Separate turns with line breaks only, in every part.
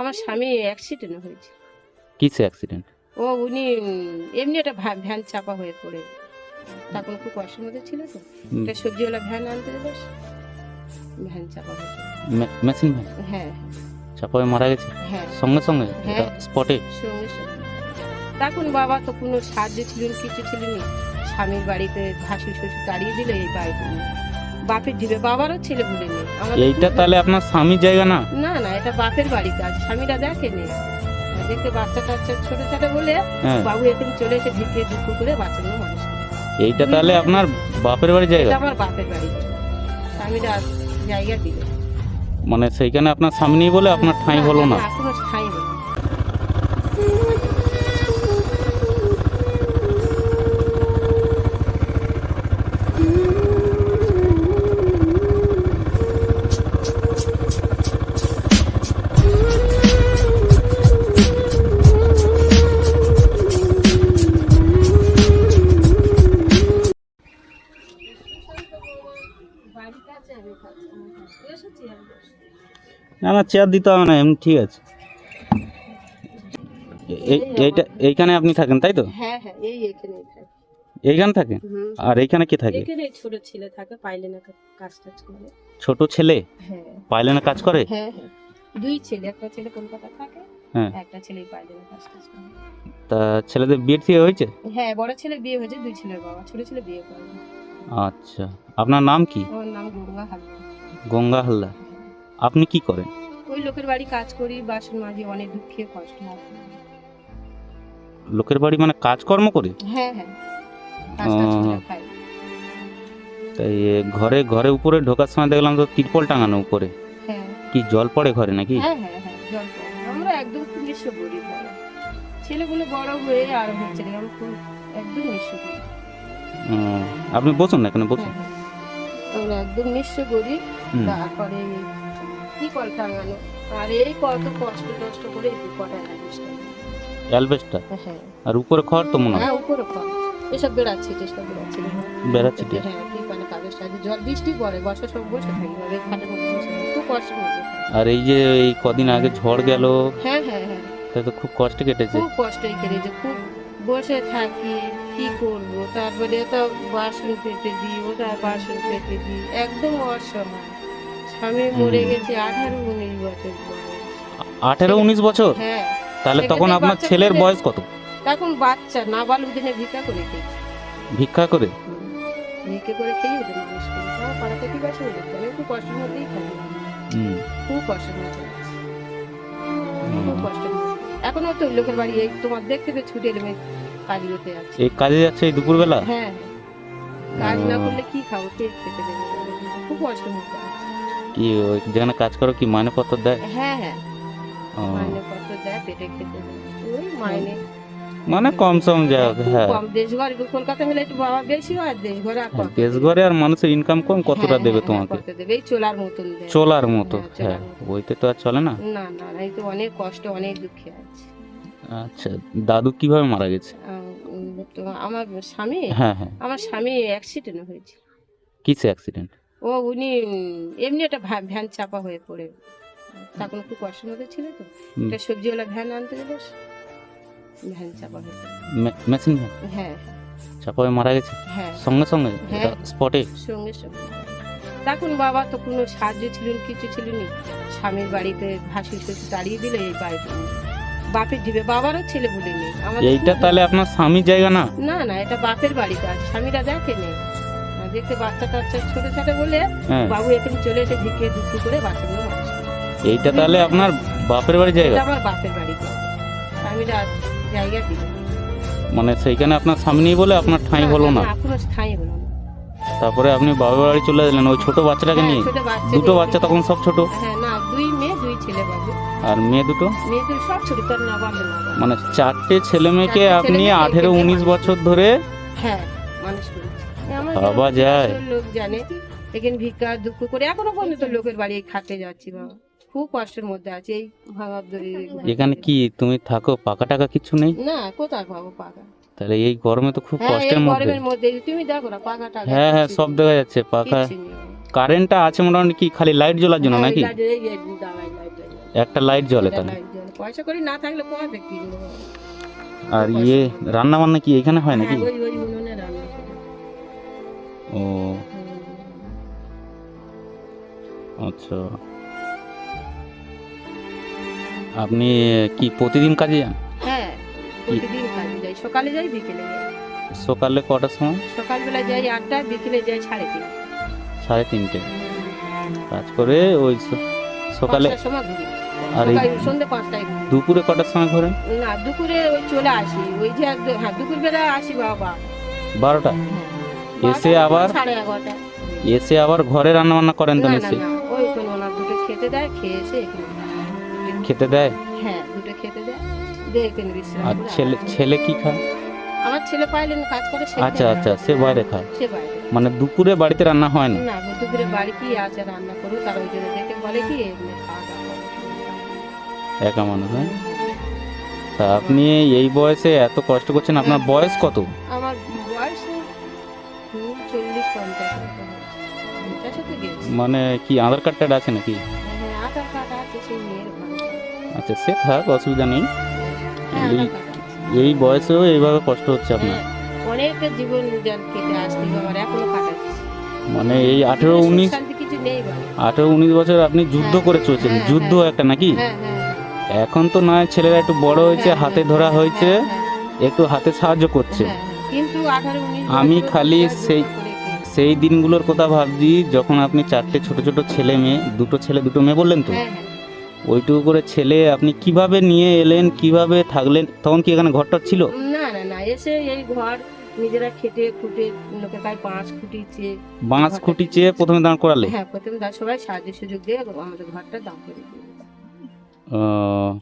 আমার স্বামী অ্যাক্সিডেন্ট হয়েছে।
কিসে অ্যাক্সিডেন্ট
ও উনি এমনি একটা ভ্যান চাপা হয়ে পড়ে। তখন খুব কষ্টের মধ্যে ছিল তো। একটা সবজিওয়ালা ভ্যান আনতে দিল ভ্যান চাপা হয়ে
মেশিন ভ্যান?
হ্যাঁ।
চাপায় মারা গেছে?
হ্যাঁ।
সঙ্গে সঙ্গে?
হ্যাঁ।
স্পটে
সঙ্গে সঙ্গে। তখন বাবা তো কোনো সাহায্য ছিল কিছু ছিল না। স্বামীর বাড়িতে ভাসু শ্বশুর তাড়িয়ে দিলে এই বাড়িতে। বাপের দিবে বাবারও ছেলে বলে নেই
এইটা তাহলে আপনার স্বামীর জায়গা না?
না না এটা বাপের বাড়িতে আছে স্বামীরা দেখেনি দেখতে বাচ্চা টাচ্চা ছোট ছোট বলে
হ্যাঁ।
বাবু এখানে চলে এসে ভিক্ষে দুঃখ করে বাচ্চাগুলো মানুষ
এইটা তাহলে আপনার বাপের বাড়ির জায়গা?
আমার বাপের বাড়ি। স্বামীরা জায়গা দিল।
মানে সেইখানে আপনার স্বামী নেই বলে আপনার ঠাঁই হলো না।
না
না চেয়ার দিতে হবে না এমনি ঠিক আছে। এইটা এইখানে আপনি থাকেন তাই তো?
হ্যাঁ হ্যাঁ এই থাকে।
এইখানে থাকেন? আর এইখানে কে থাকে?
এখানে ছোট ছেলে থাকে পাইলে না কাজ টাজ করে।
ছোট ছেলে?
হ্যাঁ।
পাইলে না কাজ করে?
হ্যাঁ দুই ছেলে একটা ছেলে কলকাতা থাকে
হ্যাঁ।
একটা ছেলে পাইলে না কাজ টাজ করে।
তা ছেলেদের বিয়ের থেকে হয়েছে?
হ্যাঁ বড় ছেলে বিয়ে হয়েছে দুই ছেলের বাবা ছোট ছেলে বিয়ে করে
আচ্ছা। আপনার নাম কি?
আমার নাম গঙ্গা হালদার।
গঙ্গা হালদার। আপনি কি করেন?
ওই লোকের বাড়ি কাজ করি বাসন মাঝে অনেক দুঃখে কষ্ট হয়।
লোকের বাড়ি মানে কাজকর্ম করে?
হ্যাঁ হ্যাঁ।
তাই এ, ঘরে ঘরে উপরে ঢোকার সময় দেখলাম তো তিরপল টাঙানো উপরে।
হ্যাঁ।
কি জল পড়ে ঘরে নাকি?
হ্যাঁ হ্যাঁ হ্যাঁ জল। আমরা একদম খুব নিঃস্ব গরিব বড় ছেলেগুলো বড় হয়ে আর হচ্ছে না আমরা খুব একদম নিঃস্ব গরিব।
আপনি বসুন না এখানে বসুন
হ্যাঁ, হ্যাঁ। আমরা একদম নিঃস্ব গরিব তারপরে কি কল টাঙানো আর এই কত কষ্ট কষ্ট করে এই কটা অ্যালবেস্টার হ্যাঁ।
আর উপরে খড় তো মনে হয়?
হ্যাঁ উপরে কল এসব বেড়াচ্ছে চেষ্টা বেড়াচ্ছে।
বেড়াচ্ছে কি?
হ্যাঁ কি মানে কাগজ জল বৃষ্টি পড়ে বর্ষা সব বসে থাকি আর এই খাটের মধ্যে বসে খুব কষ্ট থাকি।
আর এই যে এই কদিন আগে ঝড় গেল
হ্যাঁ হ্যাঁ হ্যাঁ।
খুব কষ্ট কেটেছে।
খুব কষ্টই করে যে খুব বসে থাকি। কি করব? তারপরে তো বাসন পেতে দিই ওটা বাসন পেতে দিই। একদম অসহায়। স্বামী মরে গেছে আঠারো উনিশ বছর
আঠেরো উনিশ বছর?
হ্যাঁ।
তাহলে তখন আপনার ছেলের বয়স কত?
তখন বাচ্চা না বালু দিনে ভিক্ষা করে খেয়েছি।
ভিক্ষা করে?
ভিক্ষা করে খেয়ে ওদের মানুষ করেছি আমার পাড়া প্রতিবাসী ওদের তো খুব কষ্টের মধ্যেই থাকি
হুম,
খুব কষ্টের মধ্যে আছি। খুব কষ্টের এখনও তো লোকের বাড়ি এই তোমার দেখতে ছুটে এলে কাজ করতে যাচ্ছে
এই কাজে যাচ্ছে এই দুপুরবেলা?
হ্যাঁ। কাজ না করলে কি খাব? কে খেতে দেবে। খুব মধ্যে
কি যেখানে কাজ করো কি মাইনে পত্র দেয়?
হ্যাঁ হ্যাঁ। মাইনে কত দেয় পেটে খেতে দেয়। ওই মাইনে।
মানে কম সম যা হোক, হ্যাঁ।
কম। দেশ ঘরে কলকাতা হলে একটু বাবা বেশি হয় দেশ ঘরে আর
দেশ ঘরে আর মানুষের ইনকাম কম কতটা
হ্যাঁ,
দেবে
হ্যাঁ,
তোমাকে?
কত দেবে? এই চলার মতন
চলার মতো
হ্যাঁ,
হ্যাঁ। বইতে তো আর চলে না
না না এই তো অনেক কষ্ট অনেক দুঃখে আছে।
আচ্ছা দাদু কীভাবে মারা গেছে?
তো আমার স্বামী
হ্যাঁ হ্যাঁ।
আমার স্বামী অ্যাক্সিডেন্ট হয়েছে।
কিসে অ্যাক্সিডেন্ট
ও উনি এমনি একটা ভ্যা- ভ্যান চাপা হয়ে পড়ে। তখন খুব মধ্যে ছিল তো।
হুম।
একটা সবজিওয়ালা ভ্যান আনতে দিল ভ্যান চাপা হয়ে পড়ে।
Machine van?
হ্যাঁ।
চাপায় মারা গেছে?
হ্যাঁ।
সঙ্গে সঙ্গে?
হ্যাঁ।
স্পটে
সঙ্গে সঙ্গে। তখন বাবা তো কোনো সাহায্য ছিল না, কিছু ছিল না। স্বামীর বাড়িতে ভাসি শ্বশুর তাড়িয়ে দিলে এই বাড়িতে বাপের দিবে বাবারও ছেলে বলে নেই।
এইটা তাহলে আপনার স্বামীর জায়গা না?
না না এটা বাপের বাড়িতে আছে স্বামীরা দেখেনি আর দেখতে বাচ্চা টাচ্চা ছোট ছোট বলে
হ্যাঁ।
বাবু এখানে চলে এসে দুঃখ করে বাচ্চাগুলো মানুষ
এইটা তাহলে আপনার বাপের বাড়ির জায়গা?
এটা আমার বাপের বাড়িতে স্বামীরা জায়গা দিল।
মানে সেইখানে আপনার স্বামী নেই বলে আপনার ঠাঁই হলো না
এখনও স্থায়ী হলো না।
তারপরে আপনি বাবার বাড়ি চলে গেলেন ওই ছোট বাচ্চাটাকে
হ্যাঁ,
নিয়ে?
ছোট বাচ্চা
দুটো বাচ্চা তখন সব ছোট?
হ্যাঁ
আর মেয়ে দুটো। মানে চারটে ছেলে মেয়েকে আপনি আঠেরো উনিশ বছর ধরে
হ্যাঁ
বাবা যায়।
লোক জানে। এখানে ভিক্ষা দুঃখ করে এখনও পর্যন্ত লোকের বাড়ি খাটে যাচ্ছি বাবা। খুব কষ্টের মধ্যে আছে এই ভাঙা দড়ি
এখানে কি তুমি থাকো? পাকা টাকা কিছু নেই?
না কোথায় পাবো পাকা?
তাহলে এই গরমে তো খুব
হ্যাঁ
কষ্টের মধ্যে।
গরমের মধ্যে তুমি দেখো না পাকা টাকা
হ্যাঁ হ্যাঁ সব দেখা যাচ্ছে পাকা। কারেন্টটা আছে মোটামুটি কি খালি লাইট জ্বলার জন্য নাকি? একটা লাইট জ্বলে তাহলে।
পয়সা করি না থাকলে কোয়াতে কিনবো
আর ইয়ে রান্না বান্না কি এখানে হয় নাকি?
হ্যাঁ, করি।
ও। আচ্ছা। আপনি কি প্রতিদিন কাজে যান?
হ্যাঁ প্রতিদিন কাজে যাই। সকালে যাই বিকেলে যাই।
সকালে কটার সময়?
সকালবেলা যাই আটটা বিকেলে যাই সাড়ে তিন
সাড়ে তিনটে। কাজ করে ওই সকালে
পাঁচটার সময় ঘুরি।
আর এই-
সন্ধ্যে পাঁচটায়
দুপুরে কটার সময় ঘোরেন?
না দুপুরে ওই চলে আসি। ওই যে হ্যাঁ দুপুর বেলা আসি বাবা।
বারোটা? এসে আবার
সাড়ে এগারোটা
এসে আবার ঘরে রান্না বান্না করেন তো নিশ্চয়ই?
ওই কোনো ওনার দুটো খেতে দেয় খেয়ে এসে
খেতে দেয়?
হ্যাঁ দুটো খেতে দেয়। বিশ্রাম
আর ছেলে ছেলে কি খায়?
আমার ছেলে পাইলেন কাজ করে সে
আচ্ছা আচ্ছা সে বাইরে খায়।
সে বাইরে।
মানে দুপুরে বাড়িতে রান্না হয় না?
না দুপুরে বাড়ি কি আছে রান্না তার ওই জন্য দেখে কি।
একা মানুষ হ্যাঁ? তা আপনি এই বয়সে এত কষ্ট করছেন আপনার বয়স কত?
আমার বয়স চল্লিশ পঞ্চাশ
মানে কি আধার কার্ড টার্ড আছে নাকি?
হ্যাঁ কার্ড আছে ভালো
আচ্ছা সে থাক অসুবিধা নেই।
হ্যাঁ
এই- বয়সেও এইভাবে কষ্ট হচ্ছে আপনার?
অনেক জীবন কেটে আসতে এখনও
মানে এই আঠেরো উনিশ
শান্তি কিছু নেই
আঠেরো উনিশ বছর আপনি যুদ্ধ
হ্যাঁ,
করে চলছেন
হ্যাঁ,
যুদ্ধ
হ্যাঁ।
একটা নাকি। এখন তো নয় ছেলেরা একটু বড় হয়েছে
হ্যাঁ,
হাতে ধরা
হ্যাঁ,
হয়েছে
হ্যাঁ, হ্যাঁ,
একটু হাতে সাহায্য করছে।
কিন্তু
আমি খালি সেই- সেই দিনগুলোর কথা ভাবছি যখন আপনি চারটে ছোট ছোট ছেলে মেয়ে দুটো ছেলে দুটো মেয়ে বললেন তো? ওইটুকু করে ছেলে আপনি কীভাবে নিয়ে এলেন কীভাবে থাকলেন? তখন কি এখানে ঘরটা ছিল?
না না না এসে এই ঘর নিজেরা খেটে খুঁটে লোকের গায়ে পাঁচ খুঁটিছে
বাঁশ খুঁটি চেয়ে প্রথমে দাঁড় করালে?
হ্যাঁ প্রথমে তার সবাই সাহায্য সুযোগ দিয়ে আমাদের ঘরটা দাম করে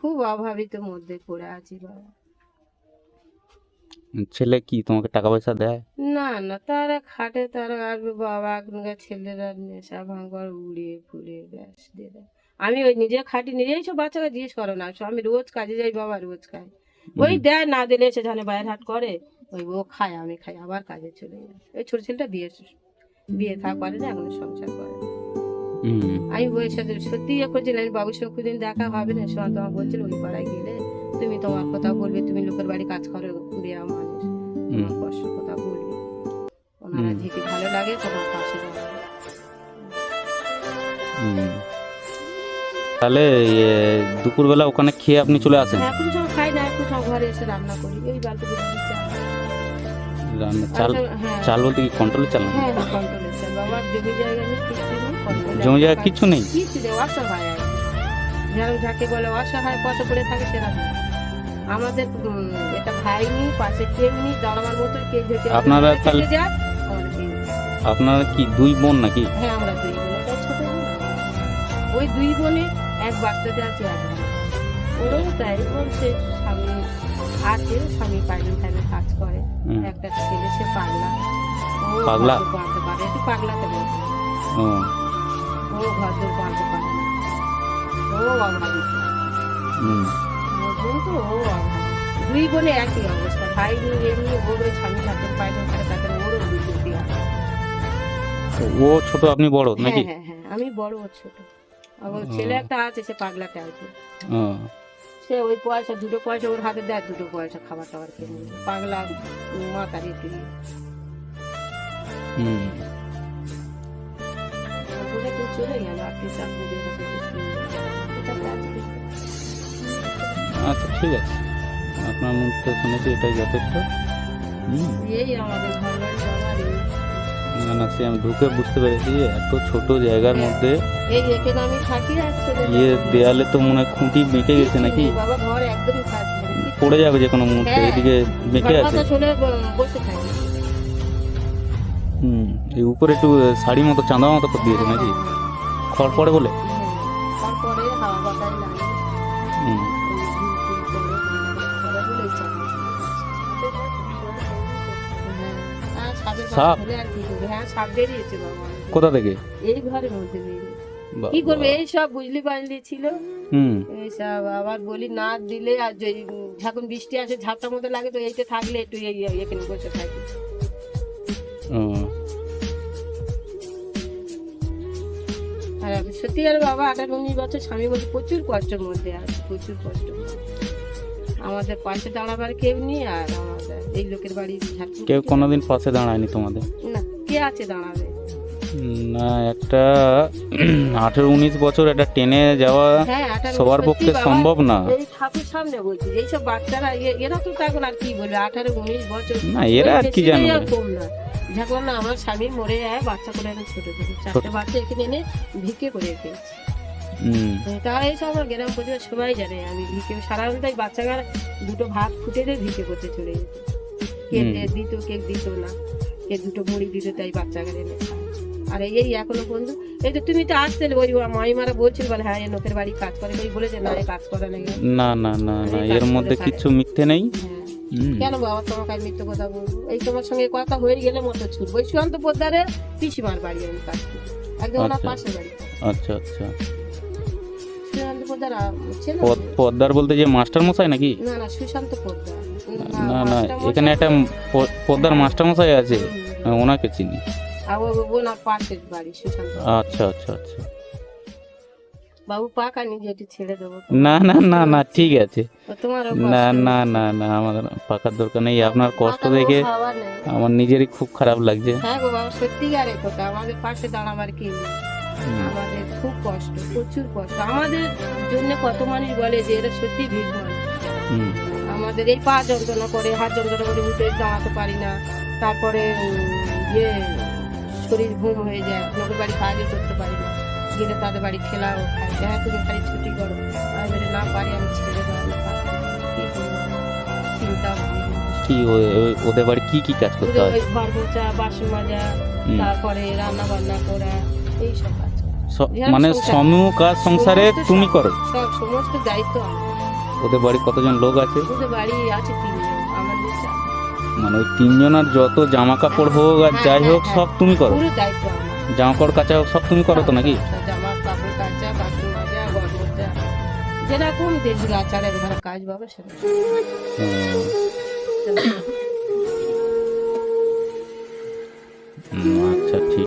খুব অভাবিত মধ্যে পড়ে আছি বাবা।
ছেলে কি তোমাকে টাকা পয়সা দেয়?
না না তারা খাটে তারা আসবে বাবা এখনকার ছেলেরা নেশা ভাঙবার উড়ে ফুড়ে ব্যাস দিয়ে দেয়। আমি ওই নিজে খাটি নিজেই সব বাচ্চাকে জিজ্ঞেস করো না আমি রোজ কাজে যাই বাবা রোজ খাই। ওই দেয় না দিলে সে জানে বাইরে হাট করে। ওই ও খায় আমি খাই আবার কাজে চলে যায় ওই ছোট ছেলেটা বিয়ে বিয়ে থাক করে না এখন সংসার করে। আমি ওই সাথে সত্যি ইয়ে করছিলাম আমি বাবুর সঙ্গে দিন দেখা হবে না? সে তোমার বলছিল ওই পাড়ায় গেলে তুমি তোমার কথা বলবে তুমি লোকের বাড়ি কাজ করো বিয়া মানুষ। তোমার কষ্ট কথা বলবে। ওনারা। যেতে ভালো লাগে তোমার পাশে দাঁড়াবে
তাহলে দুপুরবেলা ওখানে খেয়ে আপনি চলে আসেন?
এখন সব খাই না এখন সব ঘরে এসে রান্না করি। ওই বালতি
রান্না- চাল
হ্যাঁ।
চাল বলতে কি কন্ট্রোলে চাল
হ্যাঁ হ্যাঁ চাল। বাবার জমি জায়গা নেই কিছু নেই
জমি জায়গা
আমরা
কিচ্ছু নেই?
কিছু নেই অসহায়। কি। যাকে বলে অসহায় কত করে থাকে সেরকম আমাদের এটা ভাই নেই পাশে কেউ নেই দাঁড়াবার মতো কেউ যদি
আপনারা তাহলে-
আমরা।
আপনারা কি দুই বোন নাকি?
হ্যাঁ আমরা দুই বোন। ছোট বোন। ওই দুই বোনে এক বাচ্চাতে আছে আমি। ওরও তাই ওর সে স্বামী আছে স্বামী টাইমে কাজ করে। একটা ছেলে সে পাগলা। ও
পাগলা?
ঘর দর বাঁধতে পারে। একটু পাগলাতে বলতে
ও,
ও ঘর দর বাঁধতে পারে না। ও অভাবী
হুম,
ওর বোন তো ও অভাবী দুই বোনে একই অবস্থা। ভাই নিয়ে এমনি ওর ওই স্বামী হাতের পাইলেন করে তাদের ওরও দুই দুটি আছে
তো ও ছোট আপনি বড়
হ্যাঁ
নাকি?
হ্যাঁ হ্যাঁ আমি বড় ওর ছোট। আর ওর
ও।
ছেলে একটা আছে সে পাগলাতে আছে।
ও,
সে ওই পয়সা দুটো পয়সা ওর হাতে দেয় দুটো পয়সা খাবার টাবার কিনে। পাগলা ওটা কেউ চলে গেল আর কি?
আচ্ছা ঠিক আছে। আপনার থেকে শুনেছি এটাই যথেষ্ট।
এই আমাদের ঘর বাড়ি বাবার
না না সে আমি ঢুকে বুঝতে পেরেছি এত ছোট জায়গার মধ্যে
এই এখানে আমি থাকি
ইয়ে দেয়ালে তো মনে হয় খুঁটি বেঁকে গেছে নাকি?
বাবা ঘর একদমই
পড়ে যাবে যে কোনো মুহূর্তে
হ্যাঁ।
এদিকে বেঁকে আছে। হুম এই উপরে একটু শাড়ি মতো চাঁদা মতো করে দিয়েছে নাকি? খড় পড়ে বলে? সাপ?
হ্যাঁ।
কোথা থেকে?
এই ঘরের মধ্যে কি করবে? এই সব বুঝলি বাজলি ছিল।
হুম।
এইসব আবার বলি না দিলে আর যখন বৃষ্টি আসে ঝাপটার মতো লাগে তো এইতে থাকলে একটু এই এই- এখানে বসে থাকি। আর সত্যি আর বাবা আঠারো উনিশ বছর স্বামী বলছে প্রচুর কষ্টের মধ্যে আছে প্রচুর কষ্ট আমাদের পাশে দাঁড়াবার কেউ নেই আর আমাদের এই লোকের বাড়ি
কেউ কোনোদিন পাশে দাঁড়ায়নি তোমাদের?
না কে আছে দাঁড়াবে?
না একটা আঠেরো উনিশ বছর একটা টেনে যাওয়া
হ্যাঁ
সবার পক্ষে সম্ভব না।
এই ঠাকুর সামনে বলছি এইসব বাচ্চারা এরা তো তখন আর কি বলবে আঠারো উনিশ বছর
না এরা আর কি জানবে?
যখন আমার স্বামী মরে যায় বাচ্চা করে ছোট ছোট চারটে বাচ্চা এখানে এনে ভিক্ষে করে রেখেছি তারা এইসব আমার গ্রাম পরিবার সবাই জানে আমি ভিক্ষে সাধারণত এই বাচ্চারা দুটো ভাত ফুটে দিয়ে ভিকে করতে চলে যেত। কে
হুম।
দে- দিত কে দিত না কে দুটো মুড়ি দিত তাই বাচ্চাকে এনে আর এই এখনও পর্যন্ত এই তো তুমি তো আসতে ওই মাইমারা বলছিল বলে হ্যাঁ এ লোকের বাড়ি কাজ করে। ওই বলেছে না কাজ করে না
না না না না এর মধ্যে কিচ্ছু মিথ্যে নেই।
হ্যাঁ। কেন বাবা তোমাকে আমি মিথ্যে কথা বলব? এই তোমার সঙ্গে কথা হয়ে গেলে মতো ছুটবো। ওই সুশান্ত পোদ্দারের পিসিমার বাড়ি আমি কাজ করি। একদম ওনার
আচ্ছা।
বাড়ি।
আচ্ছা আচ্ছা।
পোদ্দার
পদ্মার বলতে যে মাস্টার মশাই নাকি?
না না সুশান্ত পোদ্দার
না না এখানে একটা পদ্মার মাস্টার মশাই আছে। হ্যাঁ, ওনাকে চিনি।
ওনার পাশের বাড়ি সুশান্ত
আচ্ছা আচ্ছা আচ্ছা।
বাবু পাকা নিজে ছেড়ে দেবো
না না না না ঠিক আছে। না না না না আমাদের পাকার দরকার নেই। আপনার কষ্ট দেখে। আমার নিজেরই খুব খারাপ লাগছে।
হ্যাঁ গো বাবা কথা আমাদের পাশে দাঁড়াবার কি খুব কষ্ট প্রচুর কষ্ট। আমাদের জন্য কত মানুষ বলে যে এরা সত্যি ভিড় আমাদের এই পা যন্ত্রণা করে হাত যন্ত্রণা করে উঠে দাঁড়াতে পারি না। তারপরে ইয়ে শরীর ঘুম হয়ে যায় লোকের বাড়ি কাজও করতে পারি না। গেলে তাদের বাড়ি খেলাও খাই হ্যাঁ তুমি খালি ছুটি করো। আমি না পারি আমি ছেড়ে করব? চিন্তা
কি ওদের বাড়ি কি কি কাজ করতে হয়?
ঘর মোচা বাসন মাজা তারপরে রান্না বান্না করা এইসব কাজ।
মানে সমূহ কাজ সংসারে তুমি করো?
সমস্ত দায়িত্ব
ওদের বাড়ি কতজন লোক আছে?
ওদের বাড়ি আছে তিনজন আমাদের
মানে ওই তিনজনের যত জামা কাপড় হোক আর
হ্যাঁ,
যাই হ্যাঁ, হোক
হ্যাঁ।
সব তুমি করো? জামা কাপড় কাচা হোক সব তুমি করো তো নাকি?
জামা কাপড় মাজা কাজ বাবা আচ্ছা
ঠিক।